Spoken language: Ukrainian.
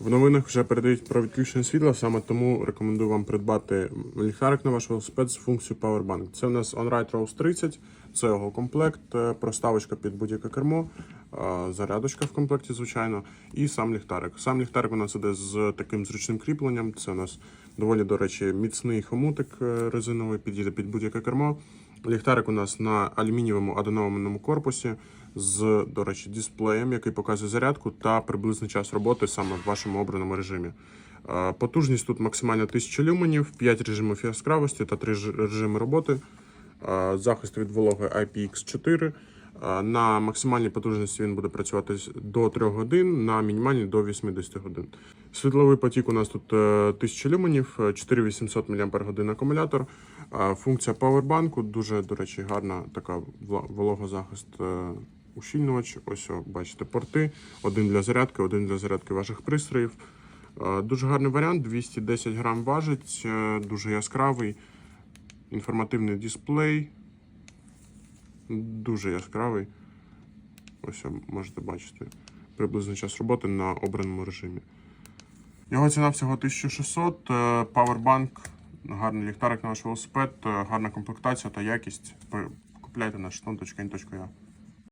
В новинах вже передають про відключення світла, саме тому рекомендую вам придбати ліхтарик на ваш велосипед з функцією Powerbank. Це у нас OnRide Rose 30, це його комплект, е, проставочка під будь-яке кермо, зарядочка в комплекті, звичайно, і сам ліхтарик. Сам ліхтарик у нас іде з таким зручним кріпленням. Це у нас доволі, до речі, міцний хомутик е, резиновий, підійде під будь-яке кермо. Ліхтарик у нас на алюмінієвому аденованому корпусі з, до речі, дисплеєм, який показує зарядку та приблизний час роботи саме в вашому обраному режимі. Е, Потужність тут максимально 1000 люменів, 5 режимів яскравості та 3 режими роботи. Е, Захист від вологи IPX4. Е, На максимальній потужності він буде працювати до 3 годин, на мінімальній до 80 годин. Світловий потік у нас тут е, 1000 люменів, е, 4800 мАч акумулятор. Е, Функція павербанку дуже, до речі, гарна така вологозахист е, ущільнювач. Ось бачите порти. Один для зарядки, один для зарядки ваших пристроїв. Е, Дуже гарний варіант, 210 грам важить, е, дуже яскравий, інформативний дисплей. Дуже яскравий. Ось можете бачити приблизний час роботи на обраному режимі. Його ціна всього 1600, Powerbank, павербанк, гарний ліхтарик на ваш велосипед, е, гарна комплектація та якість. Купляйте на шестон.in.ua.